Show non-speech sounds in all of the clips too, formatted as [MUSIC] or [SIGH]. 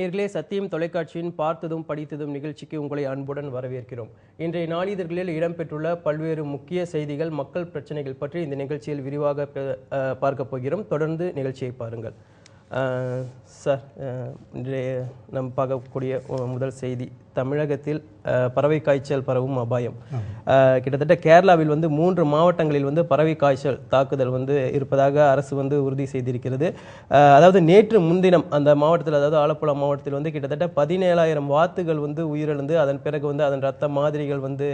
நேயர்களே சத்தியம் தொலைக்காட்சியின் பார்த்ததும் படித்ததும் நிகழ்ச்சிக்கு உங்களை அன்புடன் வரவேற்கிறோம். இன்றைய நாளிதழ்களில் இடம்பெற்றுள்ள பல்வேறு முக்கிய செய்திகள் மக்கள் பிரச்சனைகள் பற்றி இந்த நிகழ்ச்சியில் விரிவாக பார்க்க போகிறோம். தொடர்ந்து நிகழ்ச்சியை பாருங்கள். சார் இன்றைய நம் பார்க்கக்கூடிய முதல் செய்தி தமிழகத்தில் பறவை காய்ச்சல் பரவும் அபாயம். கிட்டத்தட்ட கேரளாவில் வந்து மூன்று மாவட்டங்களில் வந்து பறவை காய்ச்சல் தாக்குதல் வந்து இருப்பதாக அரசு வந்து உறுதி செய்திருக்கிறது. அதாவது நேற்று முன்தினம் அந்த மாவட்டத்தில் அதாவது ஆலப்புழா மாவட்டத்தில் வந்து கிட்டத்தட்ட பதினேழாயிரம் வாத்துகள் வந்து உயிரிழந்து அதன் பிறகு வந்து அதன் ரத்த மாதிரிகள் வந்து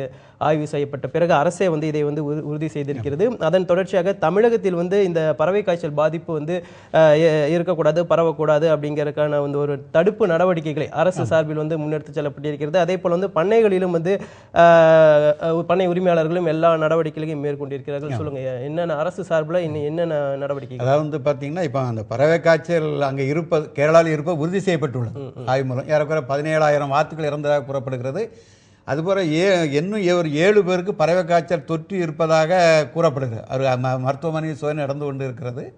ஆய்வு செய்யப்பட்ட பிறகு அரசே வந்து இதை வந்து உறுதி செய்திருக்கிறது. அதன் தொடர்ச்சியாக தமிழகத்தில் வந்து இந்த பறவை காய்ச்சல் பாதிப்பு வந்து இருக்கக்கூடாது பரவக்கூடாது அப்படிங்கிறதுக்கான வந்து ஒரு தடுப்பு நடவடிக்கைகளை அரசு சார்பில் வந்து முன்னெடுத்து செல்லப்பட்டிருக்கிறது. அதே போல வந்து பண்ணைகளிலும் வந்து பண்ணை உரிமையாளர்களும் எல்லா நடவடிக்கைகளையும் மேற்கொண்டிருக்கிறார்கள். சொல்லுங்க என்னென்ன அரசு சார்பில் இன்னும் என்னென்ன நடவடிக்கைகள்? அதாவது வந்து பார்த்தீங்கன்னா இப்போ அந்த பறவை காய்ச்சல் அங்கே இருப்பது கேரளாவில் இருப்பது உறுதி செய்யப்பட்டுள்ளது. ஆய்வு மூலம் ஏறக்குறைய பதினேழாயிரம் வாத்துகள் இறந்ததாக கூறப்படுகிறது. அதுபோல் ஏ இன்னும் ஒரு ஏழு பேருக்கு பறவை காய்ச்சல் தொற்று இருப்பதாக கூறப்படுகிறது. ம- மருத்துவமனையில் சோதனை நடந்து கொண்டு இருக்கிறது.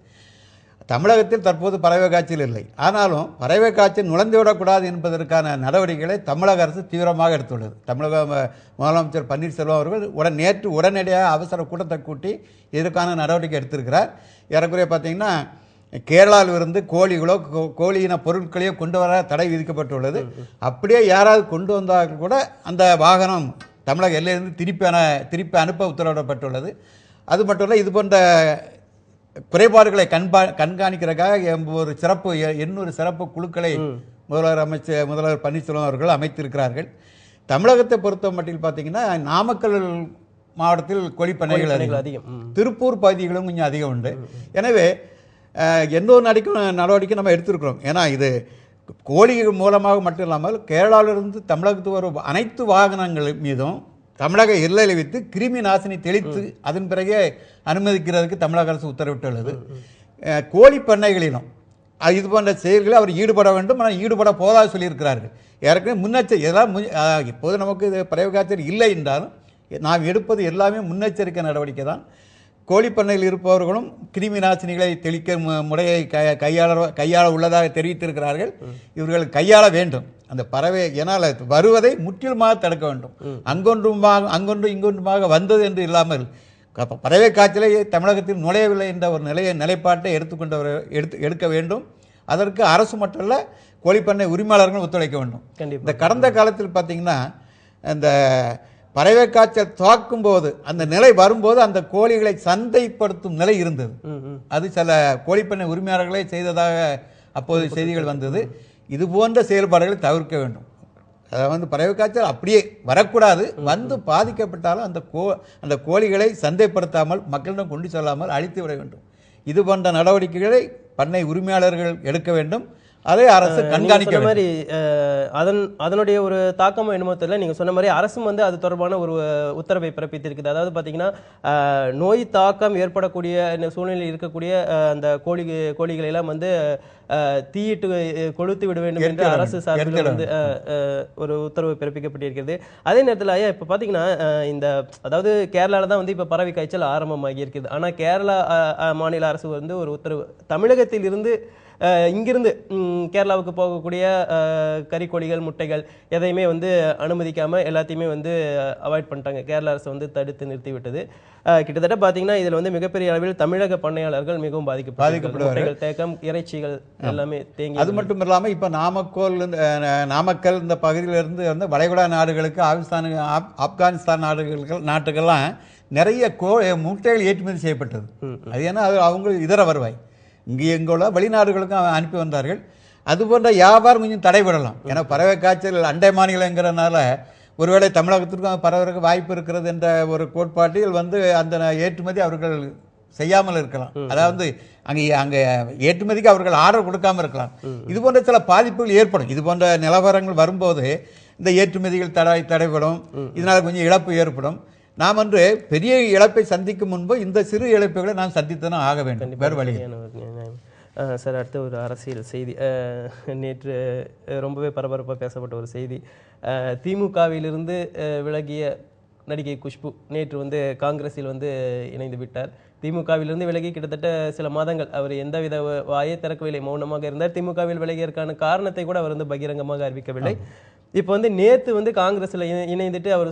தமிழகத்தில் தற்போது பறவை காய்ச்சல் இல்லை. ஆனாலும் பறவை காய்ச்சல் நுழைந்து விடக்கூடாது என்பதற்கான நடவடிக்கைகளை தமிழக அரசு தீவிரமாக எடுத்துள்ளது. தமிழக முதலமைச்சர் பன்னீர்செல்வம் அவர்கள் உடன் நேற்று உடனடியாக அவசர கூட்டத்தை கூட்டி இதற்கான நடவடிக்கை எடுத்திருக்கிறார். ஏறக்குறைய பார்த்தீங்கன்னா கேரளாவிலிருந்து கோழிகளோ கோ- கோழியின பொருட்களையோ கொண்டு வர தடை விதிக்கப்பட்டுள்ளது. அப்படியே யாராவது கொண்டு வந்தால் கூட அந்த வாகனம் தமிழக எல்லையிலிருந்து திருப்பி திருப்பி அனுப்ப உத்தரவிடப்பட்டுள்ளது. அது மட்டும் இல்லை இது போன்ற குறைபாடுகளை கண்பா கண்காணிக்கிறதுக்காக ஒரு சிறப்பு எண்ணூறு சிறப்பு குழுக்களை முதல்வர் அமைச்சர் முதல்வர் பன்னீர்செல்வம் அவர்கள் அமைத்திருக்கிறார்கள். தமிழகத்தை பொறுத்த மட்டில் பார்த்தீங்கன்னா நாமக்கல் மாவட்டத்தில் கோழிப்பண்ணைகள் அதிகம். திருப்பூர் பகுதிகளும் கொஞ்சம் அதிகம் உண்டு. எனவே எந்த ஒரு நடிக்கும் நடவடிக்கை நம்ம எடுத்திருக்கிறோம். ஏன்னா இது கோழிகள் மூலமாக மட்டும் இல்லாமல் கேரளாவிலிருந்து தமிழகத்துக்கு வரும் அனைத்து வாகனங்கள் மீதும் தமிழக எல்லையில் வைத்து கிருமி நாசினி தெளித்து அதன் பிறகே அனுமதிக்கிறதுக்கு தமிழக அரசு உத்தரவிட்டுள்ளது. கோழி பண்ணைகளிலும் இது போன்ற செயல்களில் அவர் ஈடுபட வேண்டும். ஆனால் ஈடுபட போதாக சொல்லியிருக்கிறார்கள். ஏற்கனவே முன்னெச்சரிக்கை எல்லாம் இப்போது நமக்கு இது இல்லை என்றாலும் நாம் எடுப்பது எல்லாமே முன்னெச்சரிக்கை நடவடிக்கை தான் கோழிப்பண்ணையில் இருப்பவர்களும் கிருமி நாசினிகளை தெளிக்க மு- முறையை க- கையாள கையாள உள்ளதாக தெரிவித்திருக்கிறார்கள். இவர்கள் கையாள வேண்டும். அந்த பறவை அது வருவதை முற்றிலுமாக தடுக்க வேண்டும். அங்கொன்றுமாக அங்கொன்று இங்கொன்றுமாக வந்தது என்று இல்லாமல் பறவை காய்ச்சலை தமிழகத்தில் நுழையவில்லை என்ற ஒரு நிலையை நிலைப்பாட்டை எடுத்துக்கொண்டவர் எடுத்து எடுக்க வேண்டும். அதற்கு அரசு மட்டும் இல்ல கோழிப்பண்ணை உரிமையாளர்களும் ஒத்துழைக்க வேண்டும். இந்த கடந்த காலத்தில் பார்த்தீங்கன்னா இந்த பறவை காய்ச்சல் தாக்கும் போது அந்த நிலை வரும்போது அந்த கோழிகளை சந்தைப்படுத்தும் நிலை இருந்தது. அது சில கோழிப்பண்ணை உரிமையாளர்களே செய்ததாக அப்போது செய்திகள் வந்தது. இது போன்ற செயல்பாடுகளை தவிர்க்க வேண்டும். அதாவது வந்து பறவை காய்ச்சல் அப்படியே வரக்கூடாது. வந்து பாதிக்கப்பட்டாலும் அந்த கோ அந்த கோழிகளை சந்தைப்படுத்தாமல் மக்களிடம் கொண்டு செல்லாமல் அழித்து விட வேண்டும். இது போன்ற நடவடிக்கைகளை பண்ணை உரிமையாளர்கள் எடுக்க வேண்டும். அதை அரசு கண்காணிக்க மாதிரி அதன் அதனுடைய ஒரு தாக்கமோ என்னமோ தெரியல. நீங்க சொன்ன மாதிரி அரசும் வந்து அது தொடர்பான ஒரு உத்தரவை பிறப்பித்திருக்குது. அதாவது பாத்தீங்கன்னா அஹ், நோய் தாக்கம் ஏற்படக்கூடிய சூழ்நிலையில் இருக்கக்கூடிய அந்த கோழி கோழிகளை எல்லாம் வந்து தீயிட்டு கொளுத்து விட வேண்டும் என்று அரசு. சார்பில் வந்து ஒரு உத்தரவு பிறப்பிக்கப்பட்டிருக்கிறது. அதே நேரத்தில் ஐயா இப்போ பார்த்தீங்கன்னா இந்த அதாவது கேரளால தான் வந்து இப்போ பறவை காய்ச்சல் ஆரம்பமாகி இருக்குது ஆனால் கேரளா மாநில அரசு வந்து ஒரு உத்தரவு தமிழகத்தில் இருந்து இங்கிருந்து கேரளாவுக்கு போகக்கூடிய அஹ், கறிக்கோழிகள் முட்டைகள் எதையுமே வந்து அனுமதிக்காம எல்லாத்தையுமே வந்து அவாய்ட் பண்ணிட்டாங்க. கேரளா அரசு வந்து தடுத்து நிறுத்தி விட்டது அஹ், கிட்டத்தட்ட பார்த்தீங்கன்னா இதில் வந்து மிகப்பெரிய அளவில் தமிழக பண்ணையாளர்கள் மிகவும் பாதிக்கப்பட்டு பாதிக்கப்படுவார்கள். தேக்கம் இறைச்சிகள் எல்லாமே தேங்கி அது மட்டும் இல்லாமல் இப்போ நாமக்கல் நாமக்கல் இந்த பகுதியிலிருந்து வந்து வளைகுடா நாடுகளுக்கு ஆப்கானிஸ்தான் ஆப்- ஆப்கானிஸ்தான் நாடுகளுக்கு நாட்டுக்கெல்லாம் நிறைய கோ முட்டைகள் ஏற்றுமதி செய்யப்பட்டது. அது ஏன்னா அது அவங்க இதர வருவாய். இங்கே எங்குள்ள வெளிநாடுகளுக்கும் அவ- அனுப்பி வந்தார்கள். அது போன்ற வியாபாரம் கொஞ்சம் தடைபடலாம். ஏன்னா பறவை காய்ச்சல் அண்டை மாநிலங்கிறனால ஒருவேளை தமிழகத்திற்கும் பரவறதுக்கு வாய்ப்பு இருக்கிறது என்ற ஒரு கோட்பாட்டில் வந்து அந்த ஏற்றுமதி அவர்கள் செய்யாமல் இருக்கலாம். அதாவது அங்கே அங்கே ஏற்றுமதிக்கு அவர்கள் ஆர்டர் கொடுக்காம இருக்கலாம். இது போன்ற சில பாதிப்புகள் ஏற்படும். இது போன்ற நிலவரங்கள் வரும்போது இந்த ஏற்றுமதிகள் தடை தடைபடும். இதனால் கொஞ்சம் இழப்பு ஏற்படும். நாம் வந்து பெரிய இழப்பை சந்திக்கும் முன்பு இந்த சிறு இழப்புகளை நாம் சந்தித்துதான் ஆக வேண்டும். வேறு வழி சார் அடுத்த ஒரு அரசியல் செய்தி. நேற்று ரொம்பவே பரபரப்பாக பேசப்பட்ட ஒரு செய்தி. திமுகவிலிருந்து விலகிய நடிகை குஷ்பு நேற்று வந்து காங்கிரஸில் வந்து இணைந்து விட்டார். திமுகவிலிருந்து விலகி கிட்டத்தட்ட சில மாதங்கள் அவர் எந்தவித வாயை திறக்கவில்லை மௌனமாக இருந்தார். திமுகவில் விலகியதற்கான காரணத்தை கூட அவர் வந்து பகிரங்கமாக அறிவிக்கவில்லை. இப்போ வந்து நேத்து வந்து காங்கிரஸ்ல இணை- இணைந்துட்டு அவர்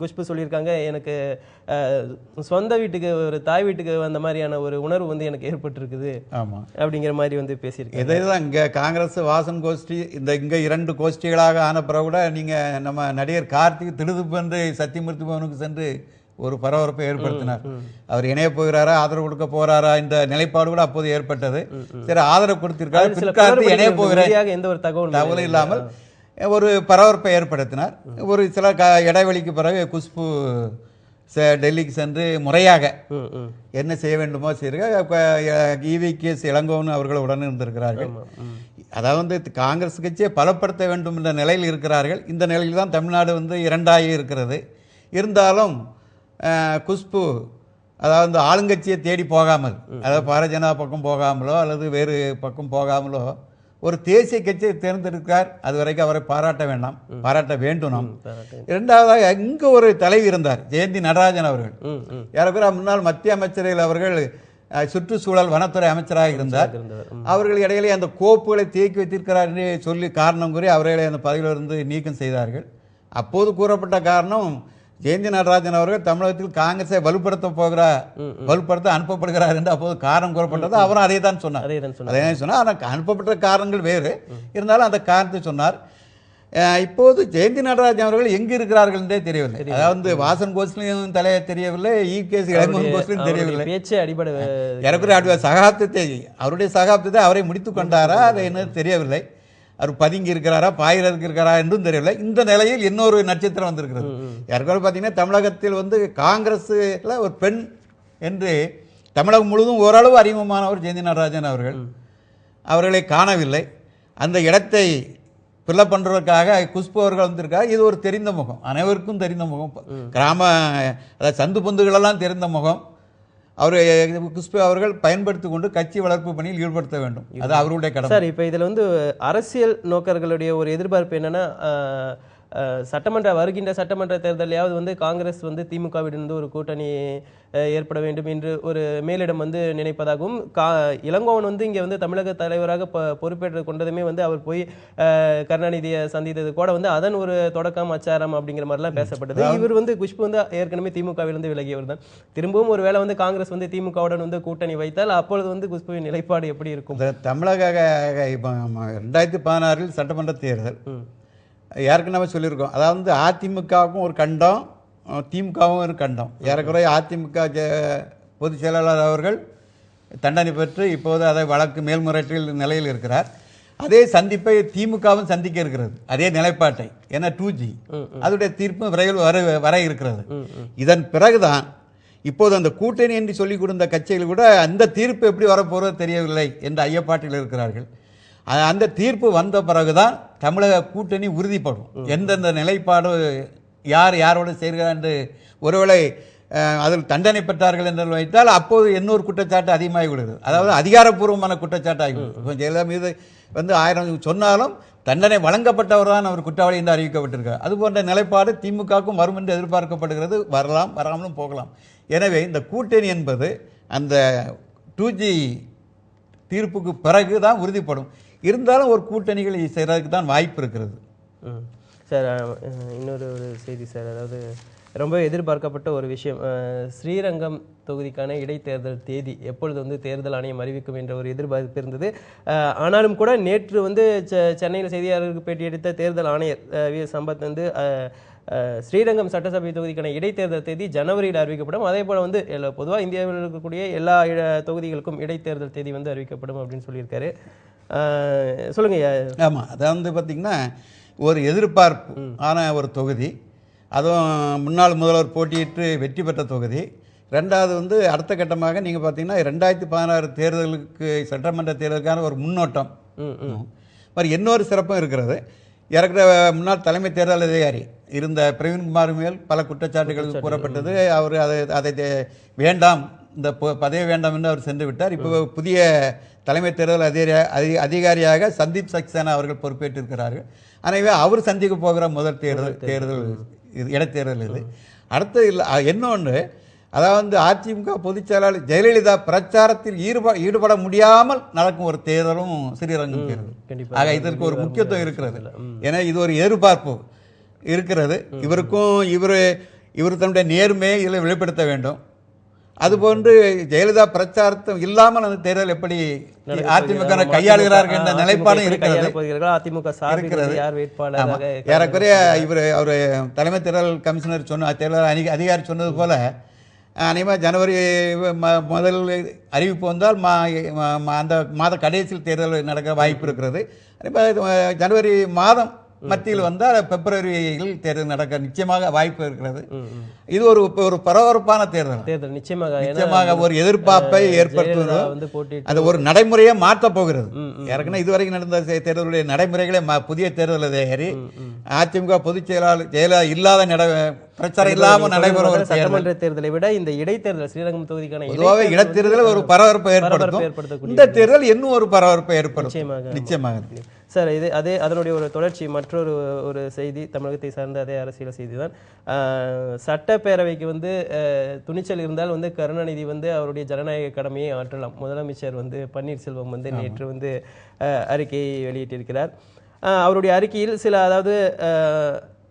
குஷ்பு சொல்லியிருக்காங்க எனக்கு சொந்த வீட்டுக்கு ஒரு தாய் வீட்டுக்கு வந்த மாதிரியான ஒரு உணர்வு வந்து எனக்கு ஏற்பட்டிருக்குது ஆமாம் அப்படிங்கிற மாதிரி வந்து பேசியிருக்காங்க. இதே தான் இங்கே காங்கிரஸ் வாசன் கோஷ்டி இந்த இங்கே இரண்டு கோஷ்டிகளாக ஆன பிறகு கூட நீங்கள் நம்ம நடிகர் கார்த்திக் திடுதுப்பென்று சத்தியமூர்த்தி பவனுக்கு சென்று ஒரு பரபரப்பை ஏற்படுத்தினார். அவர் இணைய போகிறாரா ஆதரவு கொடுக்க போறாரா இந்த நிலைப்பாடு கூட அப்போது ஏற்பட்டது. சரி ஆதரவு கொடுத்திருக்காரு. பிற்காலத்தில் இணைய உறுதியாக எந்த ஒரு தகவல் தகவல் இல்லாமல் ஒரு பரபரப்பை ஏற்படுத்தினார். ஒரு சில க இடைவெளிக்கு பிறகு குஷ்பு செ- டெல்லிக்கு சென்று முறையாக என்ன செய்ய வேண்டுமோ செய்ய இவி கேஸ் இளங்கோவன் அவர்கள் உடன் இருந்திருக்கிறார்கள். அதாவது காங்கிரஸ் கட்சியை பலப்படுத்த வேண்டும் என்ற நிலையில் இருக்கிறார்கள். இந்த நிலையில் தான் தமிழ்நாடு வந்து இரண்டாகி இருக்கிறது. இருந்தாலும் குஷ்பு அதாவது ஆளுங்கட்சியை தேடி போகாமல் அதாவது பாரதிய ஜனதா பக்கம் போகாமலோ அல்லது வேறு பக்கம் போகாமலோ ஒரு தேசிய கட்சியை தேர்ந்தெடுக்கிறார் அது வரைக்கும் அவரை பாராட்ட வேண்டாம். பாராட்ட வேண்டும் நாம். இரண்டாவதாக இங்கே ஒரு தலைவி இருந்தார் ஜெயந்தி நடராஜன் அவர்கள். ஏறக்குறைய முன்னாள் மத்திய அமைச்சர்கள் அவர்கள் சுற்றுச்சூழல் வனத்துறை அமைச்சராக இருந்தார். அவர்கள் இடையிலே அந்த கோப்புகளை தேக்கி வைத்திருக்கிறார் என்று சொல்லி காரணம் கூறி அவர்களை அந்த பதவியிலிருந்து நீக்கம் செய்தார்கள். அப்போது கூறப்பட்ட காரணம் ஜெயந்தி நடராஜன் அவர்கள் தமிழகத்தில் காங்கிரஸை வலுப்படுத்த போகிறார். வலுப்படுத்த அனுப்பப்படுகிறார் என்று அப்போது காரணம் கூறப்பட்டது. அவரும் அதை தான் சொன்னார். அதே சொன்னார். ஆனால் அனுப்பப்பட்ட காரணங்கள் வேறு. இருந்தாலும் அந்த காரணத்தை சொன்னார். இப்போது ஜெயந்தி நடராஜன் அவர்கள் எங்கு இருக்கிறார்கள் என்றே தெரியவில்லை. அதாவது வாசன் கோஸ்லியும் தலைய தெரியவில்லை. இ கேஸ் இளங்கோவன் கோஸ்லியும் தெரியவில்லை. பேச்சே அடிப்படை ஏறக்குறைய அவருடைய சகாப்தத்தை அவருடைய சகாப்தத்தை அவரை முடித்து கொண்டாரா? அது என்ன தெரியவில்லை. அவர் பதுங்கி இருக்கிறாரா பாயிரருக்கு இருக்கிறாரா என்றும் தெரியவில்லை. இந்த நிலையில் இன்னொரு நட்சத்திரம் வந்திருக்கிறது. ஏற்கனவே பார்த்தீங்கன்னா தமிழகத்தில் வந்து காங்கிரஸில் ஒரு பெண் என்று தமிழகம் முழுவதும் ஓரளவு அறிமுகமானவர் ஜெயந்தி நடராஜன் அவர்கள். அவர்களை காணவில்லை. அந்த இடத்தை ஃபில்லப் பண்ணுறதுக்காக குஷ்பு அவர்கள் வந்திருக்கார். இது ஒரு தெரிந்த முகம். அனைவருக்கும் தெரிந்த முகம். கிராம அதாவது சந்து பொந்துகளெல்லாம் தெரிந்த முகம். அவர் குஷ்பு அவர்கள் பயன்படுத்தி கொண்டு கட்சி வளர்ப்பு பணியில் ஈடுபடுத்த வேண்டும். அது அவருடைய கடமை. சார் இப்போ இதுல வந்து அரசியல் நோக்கர்களுடைய ஒரு எதிர்பார்ப்பு என்னன்னா சட்டமன்ற வருகின்ற சட்டமன்ற தேர்தலையாவது வந்து காங்கிரஸ் வந்து திமுகவிலிருந்து ஒரு கூட்டணி ஏற்பட வேண்டும் என்று ஒரு மேலிடம் வந்து நினைப்பதாகவும் கா இளங்கோவன் வந்து இங்க வந்து தமிழக தலைவராக பொ- பொறுப்பேற்று கொண்டதுமே வந்து அவர் போய் கருணாநிதியை சந்தித்தது கூட வந்து அதன் ஒரு தொடக்கம் அச்சாரம் அப்படிங்கிற மாதிரிலாம் பேசப்பட்டது. இவர் வந்து குஷ்பு வந்து ஏற்கனவே திமுகவிலிருந்து விலகியவர் தான். திரும்பவும் ஒரு வேளை வந்து காங்கிரஸ் வந்து திமுகவுடன் வந்து கூட்டணி வைத்தால் அப்பொழுது வந்து குஷ்புவின் நிலைப்பாடு எப்படி இருக்கும்? தமிழக இப்போ ரெண்டாயிரத்தி பதினாறில் சட்டமன்ற தேர்தல். ஏற்கனவே சொல்லியிருக்கோம்? அதாவது அதிமுகவுக்கும் ஒரு கண்டம் திமுகவும் ஒரு கண்டம். ஏறக்குறைய அதிமுக பொதுச் செயலாளர் அவர்கள் தண்டனை பெற்று இப்போது அதை வழக்கு மேல்முறையீட்டில் நிலையில் இருக்கிறார். அதே சந்திப்பை திமுகவும் சந்திக்க இருக்கிறது. அதே நிலைப்பாட்டை. ஏன்னா டூ ஜி அதோடைய தீர்ப்பு விரைவில் வர வர இருக்கிறது. இதன் பிறகுதான் இப்போது அந்த கூட்டணி என்று சொல்லிக் கொடுத்த கட்சிகள் கூட அந்த தீர்ப்பு எப்படி வரப்போகிறது தெரியவில்லை என்ற ஐயப்பாட்டில் இருக்கிறார்கள். அந்த தீர்ப்பு வந்த பிறகுதான் தமிழக கூட்டணி உறுதிப்படும். எந்தெந்த நிலைப்பாடு யார் யாரோடு சேர்கிறார் என்று ஒருவேளை அதில் தண்டனை பெற்றார்கள் என்று வைத்தால் அப்போது இன்னொரு குற்றச்சாட்டு அதிகமாகி விடுகிறது அதாவது அதிகாரப்பூர்வமான குற்றச்சாட்டு ஆகிவிடும் இப்போ ஜெயலலிதா மீது வந்து ஆயிரம் சொன்னாலும் தண்டனை வழங்கப்பட்டவர் தான் அவர் குற்றவாளி என்று அறிவிக்கப்பட்டிருக்கார் அது போன்ற நிலைப்பாடு திமுகவுக்கும் வரும் என்று எதிர்பார்க்கப்படுகிறது. வரலாம் வராமலும் போகலாம். எனவே இந்த கூட்டணி என்பது அந்த டூ ஜி தீர்ப்புக்கு பிறகு தான் உறுதிப்படும். இருந்தாலும் ஒரு கூட்டணிகள் செய்கிறதுக்கு தான் வாய்ப்பு இருக்கிறது. ம். சார் இன்னொரு ஒரு செய்தி சார் அதாவது ரொம்ப எதிர்பார்க்கப்பட்ட ஒரு விஷயம். ஸ்ரீரங்கம் தொகுதிக்கான இடைத்தேர்தல் தேதி எப்பொழுது வந்து தேர்தல் ஆணையம் அறிவிக்கும் என்ற ஒரு எதிர்பார்ப்பு இருந்தது. ஆனாலும் கூட நேற்று வந்து செ- சென்னையில் செய்தியாளர்களுக்கு பேட்டியளித்த தேர்தல் ஆணையர் வி. சம்பத் வந்து ஸ்ரீரங்கம் சட்டசபை தொகுதிக்கான இடைத்தேர்தல் தேதி ஜனவரியில் அறிவிக்கப்படும். அதே போல் வந்து பொதுவாக இந்தியாவில் இருக்கக்கூடிய எல்லா இட- தொகுதிகளுக்கும் இடைத்தேர்தல் தேதி வந்து அறிவிக்கப்படும் அப்படின்னு சொல்லியிருக்காரு. சொல்லுங்க. ஆமாம் அதை வந்து பார்த்திங்கன்னா ஒரு எதிர்பார்ப்பு. ஆன ஒரு தொகுதி. அதுவும் முன்னாள் முதல்வர் போட்டியிட்டு வெற்றி பெற்ற தொகுதி. ரெண்டாவது வந்து அடுத்த கட்டமாக நீங்கள் பார்த்தீங்கன்னா ரெண்டாயிரத்தி பதினாறு தேர்தலுக்கு சட்டமன்ற தேர்தலுக்கான ஒரு முன்னோட்டம். மாதிரி இன்னொரு சிறப்பும் இருக்கிறது. இறக்குற முன்னாள் தலைமை தேர்தல் அதிகாரி இருந்த பிரவீன்குமார் மேல் பல குற்றச்சாட்டுகள் கூறப்பட்டது. அவர் அதை அதை வேண்டாம். இந்த பதவி வேண்டாம் என்று அவர் சென்று விட்டார். இப்போ புதிய தலைமை தேர்தல் அதிகாரி அதி- அதிகாரியாக சந்தீப் சக்சேனா அவர்கள் பொறுப்பேற்றிருக்கிறார்கள். எனவே அவர் சந்திக்க போகிற முதல் தேர்தல் தேர்தல். இது இடைத்தேர்தல் இது. அடுத்து இல்லை இன்னொன்று அதாவது அதிமுக பொதுச் செயலாளர் ஜெயலலிதா பிரச்சாரத்தில் ஈடுபட ஈடுபட முடியாமல் நடக்கும் ஒரு தேர்தலும் ஸ்ரீரங்கம் தேர்தல். ஆக இதற்கு ஒரு முக்கியத்துவம் இருக்கிறது. ஏன்னா இது ஒரு எதிர்பார்ப்பு இருக்கிறது. இவருக்கும் இவர் இவர் தன்னுடைய நேர்மையை இதில் வெளிப்படுத்த வேண்டும். அதுபோன்று ஜெயலலிதா பிரச்சாரத்தம் இல்லாமல் அந்த தேர்தல் எப்படி அதிமுக கையாளுகிறார்கள் என்ற நிலைப்பாடும் இருக்கிறது. அதிமுக வேட்பாளராக ஏறக்குறைய இவர் அவர் தலைமை தேர்தல் கமிஷனர் சொன்ன தேர்தல் அணி அதிகாரி சொன்னது போல அநேகமாக ஜனவரி ம- முதல் அறிவிப்பு வந்தால் மா அந்த மாத கடைசியில் தேர்தல் நடக்கிற வாய்ப்பு இருக்கிறது. அதேமாதிரி ஜனவரி மாதம் மத்தியில் வந்தால் பிப்ரவரியில் தேர்தல் நடக்க நிச்சயமாக வாய்ப்பு இருக்கிறது. இது ஒரு ஒரு பரபரப்பான தேர்தல். தேர்தல் நிச்சயமாக. நிச்சயமாக ஒரு எதிர்பார்ப்பை ஏற்படுத்துவது அது ஒரு நடைமுறையை மாற்றப் போகிறது ஏற்கனவே இதுவரைக்கும் நடந்த தேர்தலுடைய நடைமுறைகளே புதிய தேர்தல் ஏறி அதிமுக பொதுச் செயலாளர் ஜெயலலிதா இல்லாத நட பிரச்சாரம் இல்லாமல் நடைபெறும் ஒரு சட்டமன்ற தேர்தலை. விட இந்த இடைத்தேர்தல் ஸ்ரீரங்கம் தொகுதிக்கான பொதுவாக இடைத்தேர்தல் ஒரு பரபரப்பை ஏற்படுத்தும். இந்த தேர்தல் இன்னும் ஒரு பரபரப்பை ஏற்படுத்தும். நிச்சயமாக. நிச்சயமாக. சார் இது அதே அதனுடைய ஒரு தொடர்ச்சி மற்றொரு ஒரு செய்தி தமிழகத்தை சார்ந்த அதே அரசியல் செய்தி தான் சட்டப்பேரவைக்கு வந்து துணிச்சல் இருந்தால் வந்து கருணாநிதி வந்து அவருடைய ஜனநாயக கடமையை ஆற்றலாம். முதலமைச்சர் வந்து பன்னீர்செல்வம் வந்து நேற்று வந்து அறிக்கையை வெளியிட்டிருக்கிறார். அவருடைய அறிக்கையில் சில அதாவது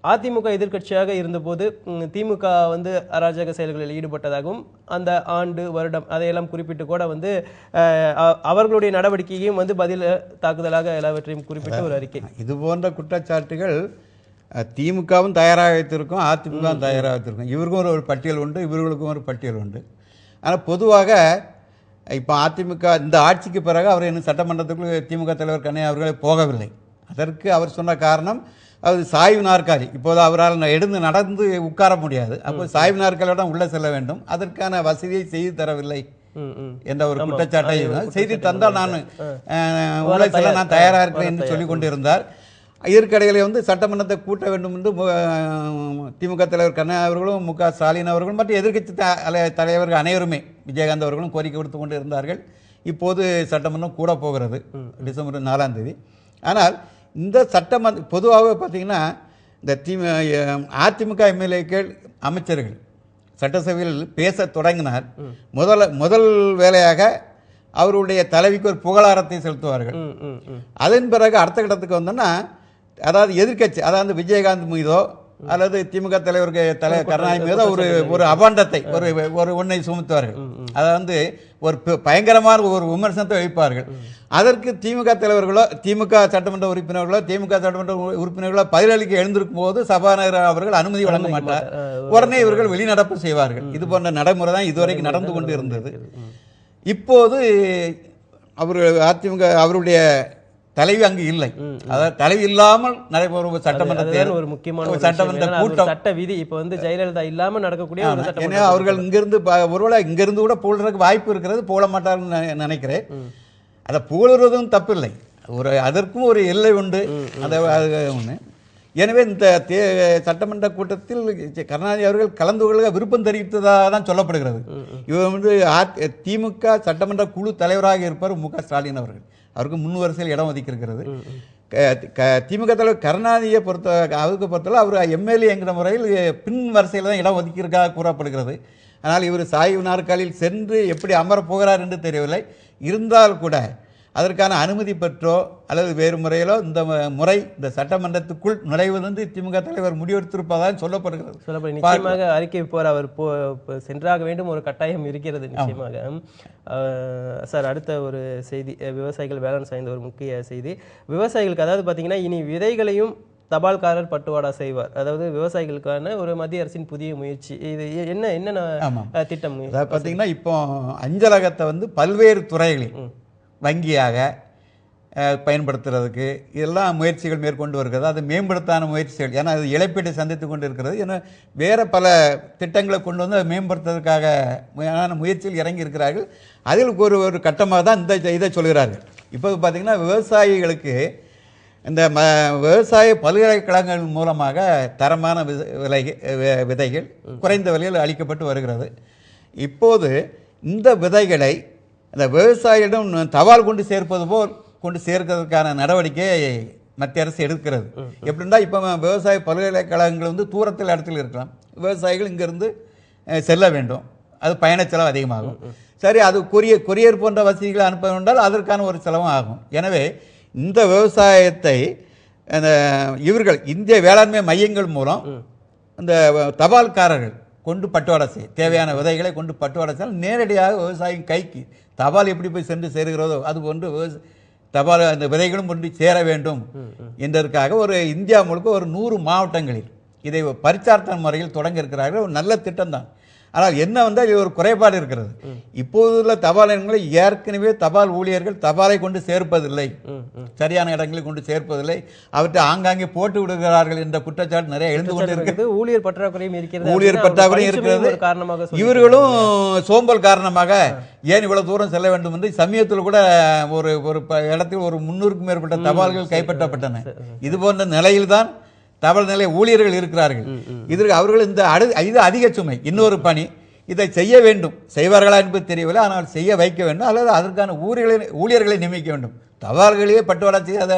அதிமுக எதிர்க்கட்சியாக இருந்தபோது திமுக வந்து அராஜக செயல்களில் ஈடுபட்டதாகவும் அந்த ஆண்டு வருடம் அதையெல்லாம் குறிப்பிட்டு கூட வந்து அவர்களுடைய நடவடிக்கையும் வந்து பதில் தாக்குதலாக எல்லாவற்றையும் குறிப்பிட்டு ஒரு அறிக்கை. இது போன்ற குற்றச்சாட்டுகள் திமுகவும் தயாராக வைத்திருக்கும் அதிமுகவும் தயாராக வைத்திருக்கும். இவருக்கும் ஒரு- ஒரு பட்டியல் உண்டு இவர்களுக்கும் ஒரு பட்டியல் உண்டு. ஆனால் பொதுவாக இப்போ அதிமுக இந்த ஆட்சிக்கு பிறகு அவர் இன்னும் சட்டமன்றத்துக்குள் திமுக தலைவர் கண்ணே அவர்களே போகவில்லை. அதற்கு அவர் சொன்ன காரணம் அது சாய்வு நாற்காலி. இப்போது அவரால் எழுந்து நடந்து உட்கார முடியாது. அப்போ சாய்வு நாற்காலியோட உள்ளே செல்ல வேண்டும். அதற்கான வசதியை செய்து தரவில்லை. என்ற ஒரு குற்றச்சாட்டை. செய்தி தந்தால் நான் உள்ளே செல்ல நான் தயாராக இருக்கிறேன் என்று சொல்லிக் கொண்டிருந்தார். இதற்கிடையிலே வந்து சட்டமன்றத்தை கூட்ட வேண்டும் என்று திமுக தலைவர் கண்ணா அவர்களும் மு க. ஸ்டாலின் அவர்களும் மற்றும் அலை- தலைவர்கள் அனைவருமே விஜயகாந்த் அவர்களும் கோரிக்கை விடுத்து கொண்டு இருந்தார்கள் இப்போது சட்டமன்றம் கூட போகிறது டிசம்பர் நாலாம் தேதி. ஆனால் இந்த சட்டமன்ற பொதுவாகவே பார்த்தீங்கன்னா இந்த திமு அதிமுக எம்எல்ஏக்கள் அமைச்சர்கள் சட்டசபையில் பேச தொடங்கினார். முதல்ல முதல் வேலையாக அவருடைய தலைவிக்கு ஒரு புகழாரத்தை செலுத்துவார்கள். அதன் பிறகு அடுத்த கட்டத்துக்கு வந்தோன்னா அதாவது எதிர்க்கட்சி அதாவது விஜயகாந்த் மீதோ அல்லது திமுக தலைவருக்கு தலை கருணாநிதி மீதோ ஒரு ஒரு அபாண்டத்தை ஒரு ஒரு ஒன்றை சுமத்துவார்கள். அதாவது ஒரு ப- பயங்கரமான ஒரு விமர்சனத்தை வைப்பார்கள். அதற்கு திமுக தலைவர்களோ திமுக சட்டமன்ற உறுப்பினர்களோ திமுக சட்டமன்ற உறு- உறுப்பினர்களோ பதிலளிக்க எழுந்திருக்கும் போது சபாநாயகர் அவர்கள் அனுமதி வழங்க மாட்டார். உடனே இவர்கள் வெளிநடப்பு செய்வார்கள். இது போன்ற நடைமுறை தான் இதுவரைக்கும் நடந்து கொண்டு இருந்தது இப்போது அவர் அதிமுக அவருடைய தலைவி அங்கு இல்லை. அதாவது தலைவி இல்லாமல் நடைபெறும் ஒரு சட்டமன்ற ஒரு முக்கியமான. சட்டமன்ற கூட்டம். சட்ட விதி இப்ப வந்து ஜெயலலிதா இல்லாம நடக்கக்கூடிய ஒரு ஏன்னா அவர்கள் இங்கிருந்து ஒருவேளை இங்கிருந்து கூட புகழ்றதுக்கு வாய்ப்பு இருக்கிறது புகழ மாட்டார்னு நினைக்கிறேன். அதை புகழுறதும் தப்பில்லை. ஒரு அதற்கும் ஒரு எல்லை உண்டு. அதை ஒன்று எனவே இந்த தே சட்டமன்ற கூட்டத்தில் கருணாநிதி அவர்கள் கலந்து கொள்ள விருப்பம் தெரிவித்ததாக தான் சொல்லப்படுகிறது. இவர் வந்து திமுக சட்டமன்ற குழு தலைவராக இருப்பார் மு க ஸ்டாலின் அவர்கள். அவருக்கு முன் வரிசையில் இடம் ஒதுக்கியிருக்கிறது. திமுக தலைவர் கருணாநிதியை பொறுத்த அவருக்கு பொறுத்தவரை அவர் எம்எல்ஏ என்கிற முறையில் பின் வரிசையில் தான் இடம் ஒதுக்கியிருக்காக கூறப்படுகிறது. ஆனால் இவர் சாய்வு நாற்காலியில் சென்று எப்படி அமரப் போகிறார் என்று தெரியவில்லை. இருந்தால் கூட அதற்கான அனுமதி பெற்றோ அல்லது வேறு முறையிலோ இந்த முறை இந்த சட்டமன்றத்துக்குள் நுழைவதென்று திமுக தலைவர் முடிவெடுத்திருப்பதாக சொல்லப்படுகிறது. சொல்லப்படும் நிச்சயமாக அறிக்கை போர் அவர் போ சென்றாக வேண்டும் ஒரு கட்டாயம் இருக்கிறது நிச்சயமாக. சார் அடுத்த ஒரு செய்தி விவசாயிகள் வேளாண் சார்ந்த ஒரு முக்கிய செய்தி. விவசாயிகளுக்கு அதாவது பார்த்தீங்கன்னா இனி விதைகளையும் தபால்காரர் பட்டுவாடா செய்வார். அதாவது விவசாயிகளுக்கான ஒரு மத்திய அரசின் புதிய முயற்சி. இது என்ன என்னென்ன திட்டம்? பார்த்தீங்கன்னா இப்போ அஞ்சலகத்தை வந்து பல்வேறு துறைகளில் வங்கியாக பயன்படுத்துறதுக்கு இதெல்லாம் முயற்சிகள் மேற்கொண்டு வருகிறது. அது மேம்படுத்தான முயற்சிகள். ஏன்னா அது இழப்பீட்டை சந்தித்து கொண்டு இருக்கிறது ஏன்னா வேறு பல திட்டங்களை கொண்டு வந்து அதை மேம்படுத்துறதுக்காக முயலான முயற்சியில் இறங்கி இருக்கிறார்கள் அதில் ஒரு ஒரு கட்டமாக தான் இந்த இதை சொல்கிறார்கள். இப்போ பார்த்திங்கன்னா விவசாயிகளுக்கு இந்த ம விவசாய பல்கலைக்கழகங்கள் மூலமாக தரமான வித- விலை வி- விதைகள் குறைந்த விலையில் அளிக்கப்பட்டு வருகிறது. இப்போது இந்த விதைகளை இந்த விவசாயிகளிடம் தபால் கொண்டு சேர்ப்பது போல் கொண்டு சேர்க்கிறதுக்கான நடவடிக்கையை மத்திய அரசு எடுக்கிறது. எப்படின்னா இப்போ விவசாய பல்கலைக்கழகங்கள் வந்து தூரத்தில் இடத்துல இருக்கலாம். விவசாயிகள் இங்கேருந்து செல்ல வேண்டும். அது பயணச் செலவு அதிகமாகும். சரி அது கொரியர் கொரியர் போன்ற வசதிகளை அனுப்ப வேண்டால் அதற்கான ஒரு செலவும் ஆகும். எனவே இந்த விவசாயத்தை அந்த இவர்கள் இந்திய வேளாண்மை மையங்கள் மூலம் இந்த தபால்காரர்கள் கொண்டு பட்டுவாடை செய்ய தேவையான விதைகளை கொண்டு பட்டுவாடை செய்ய நேரடியாக விவசாயியின் கைக்கு தபால் எப்படி போய் சென்று சேருகிறதோ அது போன்று தபால் அந்த விதைகளும் கொண்டு சேர வேண்டும். என்பதற்காக ஒரு இந்தியா முழுக்க ஒரு நூறு மாவட்டங்களில் இதை பரிச்சார்த்தன முறையில் தொடங்க இருக்கிறார்கள். ஒரு நல்ல திட்டம்தான். ஆனால் என்ன வந்தால் இது ஒரு குறைபாடு இருக்கிறது. இப்போதுள்ள தபால் நிலையங்களில் ஏற்கனவே தபால் ஊழியர்கள் தபாலை கொண்டு சேர்ப்பதில்லை. சரியான இடங்களில் கொண்டு சேர்ப்பதில்லை. அவற்றை ஆங்காங்கே போட்டு விடுகிறார்கள் என்ற குற்றச்சாட்டு நிறைய எழுந்து கொண்டு இருக்குது. ஊழியர் பற்றாக்குறையும் இருக்கிறது. ஊழியர் பற்றாக்குறையும் இருக்கிறது. காரணமாக இவர்களும் சோம்பல் காரணமாக ஏன் இவ்வளவு தூரம் செல்ல வேண்டும் என்று சமயத்தில் கூட ஒரு ஒரு இடத்தில் ஒரு முன்னூறுக்கும் மேற்பட்ட தபால்கள் கைப்பற்றப்பட்டன. இது போன்ற நிலையில்தான் தபால் நிலைய ஊழியர்கள் இருக்கிறார்கள். இதற்கு அவர்கள் இந்த அடு இது அதிக சுமை. இன்னொரு பணி. இதை செய்ய வேண்டும். செய்வார்களா என்பது தெரியவில்லை. ஆனால் செய்ய வைக்க வேண்டும். அல்லது அதற்கான ஊழியர்களை ஊழியர்களை நியமிக்க வேண்டும். தபால்களையே பட்டுவாடா செய்யாத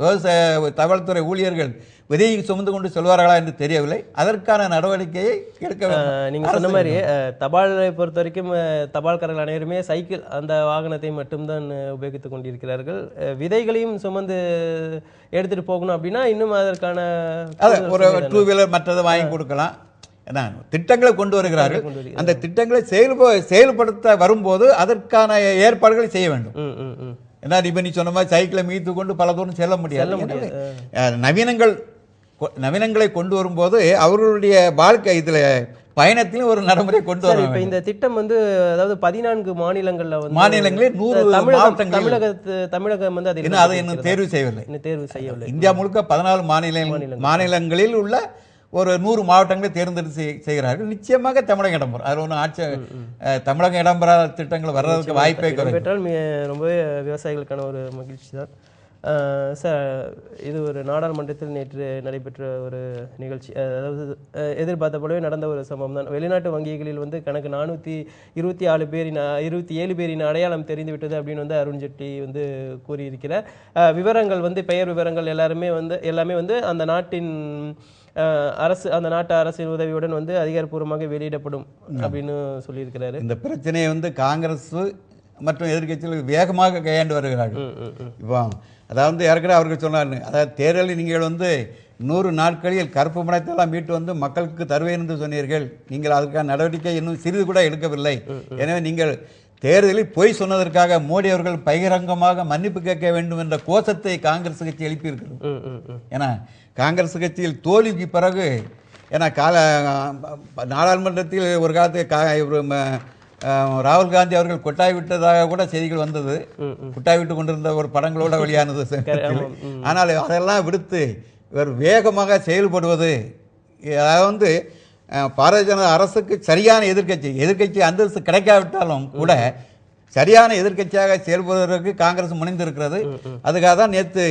விவசாய தபால்துறை ஊழியர்கள் விதையை சுமந்து கொண்டு செல்வார்களா என்று தெரியவில்லை. அதற்கான நடவடிக்கையை எடுக்க வேண்டும். அஹ், நீங்க சொன்ன மாதிரி தபாலை பொறுத்த வரைக்கும் தபால்காரர்கள் அனைவருமே சைக்கிள் அந்த வாகனத்தை மட்டும்தான் அஹ், உபயோகித்துக் கொண்டிருக்கிறார்கள். விதைகளையும் சுமந்து எடுத்துட்டு போகணும் அப்படின்னா இன்னும் அதற்கான அது ஒரு டூ வீலர் மற்றது வாங்கி கொடுக்கலாம். திட்டங்களை கொண்டு வருகிறார்கள். அந்த திட்டங்களை செயல்ப செயல்படுத்த வரும்போது அதற்கான ஏற்பாடுகளை செய்ய வேண்டும். ஏன்னா இப்ப நீ சொன்ன மாதிரி சைக்கிளை மீத்து கொண்டு பல தூரம் செல்ல முடியாது. நவீனங்கள் நவீனங்களை கொண்டு வரும்போது அவர்களுடைய வாழ்க்கை இதுல பயணத்திலும் ஒரு நடைமுறை கொண்டு சரி வர இப்ப இந்த திட்டம் வந்து அதாவது பதினான்கு மாநிலங்கள்ல வந்து மாநிலங்களில் நூறு தமிழகம் தமிழகத்து தமிழகம் வந்து அதில் இன்னும் அதை இன்னும் தேர்வு செய்யவில்லை. இன்னும் தேர்வு செய்யவில்லை. இந்தியா முழுக்க பதினாலு மாநில மாநிலங்களில் உள்ள ஒரு நூறு மாவட்டங்களை தேர்ந்தெடுத்து செய்- செய்கிறார்கள். நிச்சயமாக தமிழகம் இடம்பெறும் அது ஒன்றும் ஆட்சி தமிழகம் இடம்பெறாத திட்டங்கள் வர்றதுக்கு வாய்ப்பே பெற்றால் ரொம்பவே விவசாயிகளுக்கான ஒரு மகிழ்ச்சி தான். சார் இது ஒரு நாடாளுமன்றத்தில் நேற்று நடைபெற்ற ஒரு நிகழ்ச்சி. அதாவது எதிர்பார்த்த போலவே நடந்த ஒரு சம்பவம் தான். வெளிநாட்டு வங்கிகளில் வந்து கணக்கு நானூற்றி இருபத்தி ஆறு பேரின் இருபத்தி ஏழு பேரின் அடையாளம் தெரிந்து விட்டது அப்படின்னு வந்து அருண் ஜெட்லி வந்து கூறியிருக்கிறார். விவரங்கள் வந்து பெயர் விவரங்கள் எல்லாருமே வந்து எல்லாமே வந்து அந்த நாட்டின் அரசு அந்த நாட்டு அரசின் உதவியுடன் வந்து அதிகாரப்பூர்வமாக வெளியிடப்படும் அப்படின்னு சொல்லியிருக்கிறாரு. இந்த பிரச்சனையை வந்து காங்கிரஸ் மற்றும் எதிர்க்கட்சிகள் வேகமாக கையாண்டு வருகிறார்கள். இப்போ அதாவது ஏற்கனவே அவர்கள் சொன்னார் அதாவது தேர்தலில் நீங்கள் வந்து நூறு நாட்களில் கருப்பு பணத்தெல்லாம் மீட்டு வந்து மக்களுக்கு தருவேன் என்று சொன்னீர்கள். நீங்கள் அதற்கான நடவடிக்கை இன்னும் சிறிது கூட எடுக்கவில்லை. எனவே நீங்கள் தேர்தலில் பொய் சொன்னதற்காக மோடி அவர்கள் பகிரங்கமாக மன்னிப்பு கேட்க வேண்டும் என்ற கோஷத்தை காங்கிரஸ் கட்சி எழுப்பியிருக்கிறது. ஏன்னா காங்கிரஸ் கட்சியில் தோல்விக்கு பிறகு ஏன்னா கால நாடாளுமன்றத்தில் ஒரு காலத்தில் கா இவரு ராகுல் காந்தி அவர்கள் கொட்டாய் விட்டதாக கூட செய்திகள் வந்தது. கொட்டாய் விட்டு கொண்டிருந்த ஒரு படங்களோட [LAUGHS] வெளியானது. ஆனால் அதெல்லாம் விடுத்து இவர் வேகமாக செயல்படுவது அதாவது பாரதிய ஜனதா அரசுக்கு சரியான எதிர்க்கட்சி எதிர்க்கட்சி அந்தஸ்து கிடைக்காவிட்டாலும் கூட சரியான எதிர்க்கட்சியாக செயல்படுவதற்கு காங்கிரஸ் முனைந்திருக்கிறது. அதுக்காக தான் நேற்று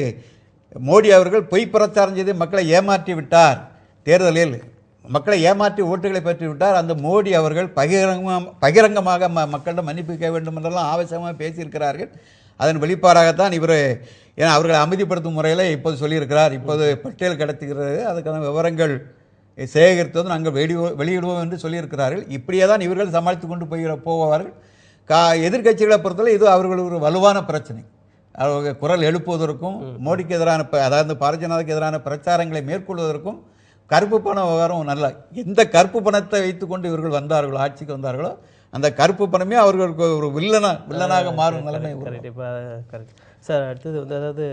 மோடி அவர்கள் பொய் பிரச்சாரம் செய்து மக்களை ஏமாற்றி விட்டார். தேர்தலில் மக்களை ஏமாற்றி ஓட்டுகளை பெற்று விட்டார். அந்த மோடி அவர்கள் பகிரங்கமாக பகிரங்கமாக ம மக்களிடம் மன்னிப்பு கேட்க வேண்டும் என்றெல்லாம் ஆவேசமாக பேசியிருக்கிறார்கள். அதன் வெளிப்பாடாகத்தான் இவர் ஏன்னா அவர்களை அமைதிப்படுத்தும் முறையில் இப்போது சொல்லியிருக்கிறார். இப்போது பட்டியல் கடத்துகிறது. அதுக்கான விவரங்கள் சேகரித்ததும் நாங்கள் வெளி வெளியிடுவோம் என்று சொல்லியிருக்கிறார்கள். இப்படியே தான் இவர்கள் சமாளித்து கொண்டு போகிற போவார்கள். கா எதிர்க்கட்சிகளை பொறுத்தவரை இது அவர்கள் ஒரு வலுவான பிரச்சனை. அவங்க குரல் எழுப்புவதற்கும் மோடிக்கு எதிரான ப- அதாவது பாரதிய எதிரான பிரச்சாரங்களை மேற்கொள்வதற்கும் கருப்பு பண விவகாரம் நல்ல எந்த கருப்பு பணத்தை வைத்துக்கொண்டு இவர்கள் வந்தார்களோ ஆட்சிக்கு வந்தார்களோ அந்த கருப்பு பணமே அவர்களுக்கு ஒரு வில்லனா வில்லனாக மாறும் நிலைமை கரெக்ட். சார் அடுத்தது வந்து அதாவது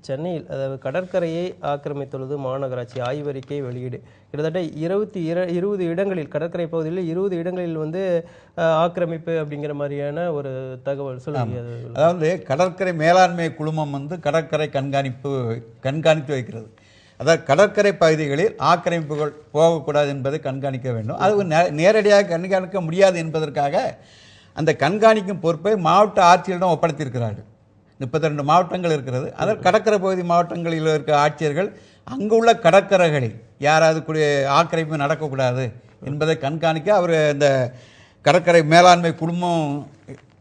சென்னையில் அதாவது கடற்கரையை ஆக்கிரமித்துள்ளது மாநகராட்சி. ஆய்வறிக்கை வெளியீடு. கிட்டத்தட்ட இருபத்தி இர இருபது இடங்களில் கடற்கரை பகுதியில் இருபது இடங்களில் வந்து ஆக்கிரமிப்பு அப்படிங்கிற மாதிரியான ஒரு தகவல் சொல்லுங்க அது அதாவது கடற்கரை மேலாண்மை குழுமம் வந்து கடற்கரை கண்காணிப்பு கண்காணித்து வைக்கிறது. அதாவது கடற்கரை பகுதிகளில் ஆக்கிரமிப்புகள் போகக்கூடாது என்பதை கண்காணிக்க வேண்டும். அது நே- நேரடியாக கண்காணிக்க முடியாது என்பதற்காக அந்த கண்காணிக்கும் பொறுப்பை மாவட்ட ஆட்சியரிடம் ஒப்படைத்திருக்கிறார்கள். முப்பத்தி ரெண்டு மாவட்டங்கள் இருக்கிறது. அதில் கடற்கரை பகுதி மாவட்டங்களில் இருக்க ஆட்சியர்கள் அங்குள்ள கடற்கரைகளில் யாராவது குடி ஆக்கிரமிப்பு நடக்கக்கூடாது என்பதை கண்காணிக்க அவர் இந்த கடற்கரை மேலாண்மை குழுமம்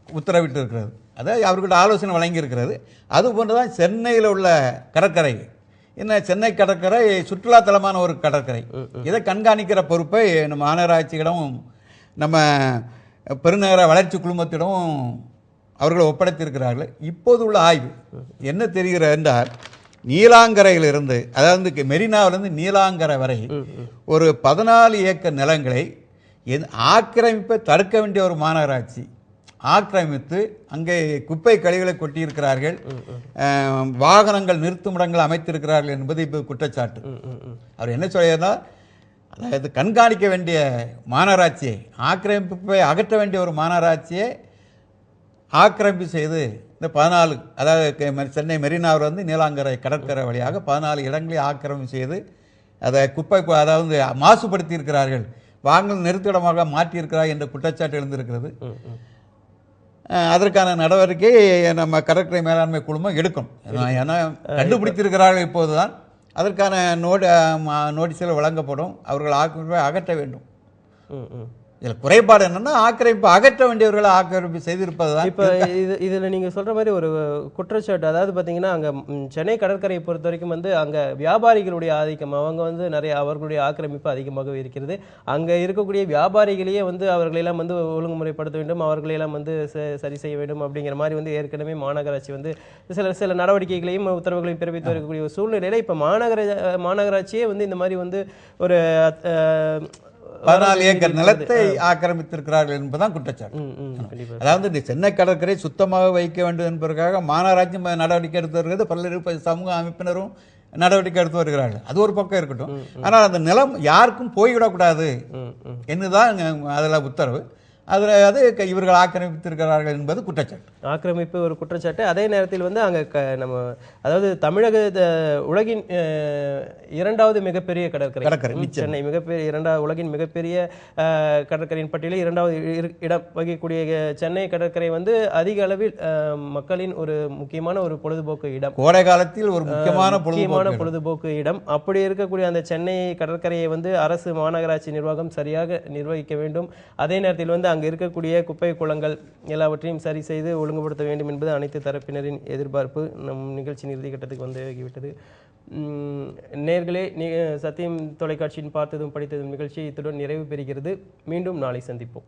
உத்தரவிட்டு இருக்கிறது அதாவது அவர்கிட்ட ஆலோசனை வழங்கியிருக்கிறது. அது போன்று தான் சென்னையில் உள்ள கடற்கரை. என்ன சென்னை கடற்கரை சுற்றுலாத்தலமான ஒரு கடற்கரை. இதை கண்காணிக்கிற பொறுப்பை நம்ம மாநகராட்சியிடமும் நம்ம பெருநகர வளர்ச்சி குழுமத்திடம் அவர்களை ஒப்படைத்திருக்கிறார்கள். இப்போது உள்ள ஆய்வு என்ன தெரிகிறது என்றால் நீலாங்கரையிலிருந்து அதாவது மெரினாவிலிருந்து நீலாங்கரை வரை ஒரு பதினாலு ஏக்கர் நிலங்களை என் ஆக்கிரமிப்பை தடுக்க வேண்டிய ஒரு மாநகராட்சி. ஆக்கிரமித்து அங்கே குப்பை கழிவுகளை கொட்டியிருக்கிறார்கள். வாகனங்கள் நிறுத்துமிடங்கள் அமைத்திருக்கிறார்கள் என்பது இப்போ குற்றச்சாட்டு. அவர் என்ன சொல்லியிருந்தா அதாவது கண்காணிக்க வேண்டிய மாநகராட்சியை ஆக்கிரமிப்பை அகற்ற வேண்டிய ஒரு மாநகராட்சியை ஆக்கிரமிப்பு செய்து இந்த பதினாலு அதாவது சென்னை மெரினாவில் வந்து நீலாங்கரை கடற்கரை வழியாக பதினாலு இடங்களை ஆக்கிரமிப்பு செய்து அதை குப்பை அதாவது மாசுபடுத்தி இருக்கிறார்கள் வாங்கல் நிறுத்திடமாக மாற்றியிருக்கிறார் என்ற குற்றச்சாட்டு எழுந்திருக்கிறது. அதற்கான நடவடிக்கை நம்ம கடற்கரை மேலாண்மை குழுமம் எடுக்கும். ஏன்னா கண்டுபிடித்திருக்கிறார்கள் இப்போதுதான். அதற்கான நோடி நோட்டீஸில் வழங்கப்படும். அவர்கள் ஆக்கிரமிப்பை அகற்ற வேண்டும். இதில் குறைபாடு என்னன்னா ஆக்கிரமிப்பு அகற்ற வேண்டியவர்களை ஆக்கிரமிப்பு செய்திருப்பது தான் இப்போ இது இதில் நீங்கள் சொல்கிற மாதிரி ஒரு குற்றச்சாட்டு அதாவது பார்த்தீங்கன்னா அங்கே சென்னை கடற்கரையை பொறுத்த வரைக்கும் வந்து அங்கே வியாபாரிகளுடைய ஆதிக்கம் அவங்க வந்து நிறைய அவர்களுடைய ஆக்கிரமிப்பு அதிகமாக இருக்கிறது. அங்கே இருக்கக்கூடிய வியாபாரிகளையே வந்து அவர்களெல்லாம் வந்து ஒழுங்குமுறைப்படுத்த வேண்டும் அவர்களெல்லாம் வந்து ச- சரி செய்ய வேண்டும் அப்படிங்கிற மாதிரி வந்து ஏற்கனவே மாநகராட்சி வந்து சில சில நடவடிக்கைகளையும் உத்தரவுகளையும் பிறப்பித்து வரக்கூடிய ஒரு சூழ்நிலையில் இப்போ மாநகர மாநகராட்சியே வந்து இந்த மாதிரி வந்து ஒரு பதினாலு ஏக்கர் நிலத்தை ஆக்கிரமித்திருக்கிறார்கள் என்பதுதான் குற்றச்சாட்டு. அதாவது இந்த சென்னை கடற்கரை சுத்தமாக வைக்க வேண்டும் என்பதற்காக மாநகராட்சி நடவடிக்கை எடுத்து வருகிறது. பல்வேறு சமூக அமைப்பினரும் நடவடிக்கை எடுத்து வருகிறார்கள். அது ஒரு பக்கம் இருக்கட்டும். ஆனால் அந்த நிலம் யாருக்கும் போய்விடக்கூடாது என்னதான் அதில் உத்தரவு. அதில் அது இவர்கள் ஆக்கிரமித்திருக்கிறார்கள் என்பது குற்றச்சாட்டு. ஆக்கிரமிப்பு ஒரு குற்றச்சாட்டு. அதே நேரத்தில் வந்து அங்கே க நம்ம அதாவது தமிழக உலகின் இரண்டாவது மிகப்பெரிய கடற்கரை. கடற்கரை, சென்னை மிகப்பெரிய இரண்டாவது உலகின் மிகப்பெரிய கடற்கரையின் பட்டியலில் இரண்டாவது இரு- இடம் வகிக்கக்கூடிய சென்னை கடற்கரை வந்து அதிக அளவில் மக்களின் ஒரு முக்கியமான ஒரு பொழுதுபோக்கு இடம். கோடை காலத்தில் ஒரு முக்கியமான முக்கியமான பொழுதுபோக்கு இடம். அப்படி இருக்கக்கூடிய அந்த சென்னை கடற்கரையை வந்து அரசு மாநகராட்சி நிர்வாகம் சரியாக நிர்வகிக்க வேண்டும். அதே நேரத்தில் வந்து அங்கு இருக்கக்கூடிய குப்பை குளங்கள் எல்லாவற்றையும் சரி செய்து ஒழுங்குபடுத்த வேண்டும் என்பது அனைத்து தரப்பினரின் எதிர்பார்ப்பு. நம் நிகழ்ச்சியின் இறுதிக்கட்டத்துக்கு வந்து வந்தாகிவிட்டது நேர்களே நீ சத்தியம் தொலைக்காட்சியின் பார்த்ததும் படித்ததும் நிகழ்ச்சி இத்துடன் நிறைவு பெறுகிறது. மீண்டும் நாளை சந்திப்போம்.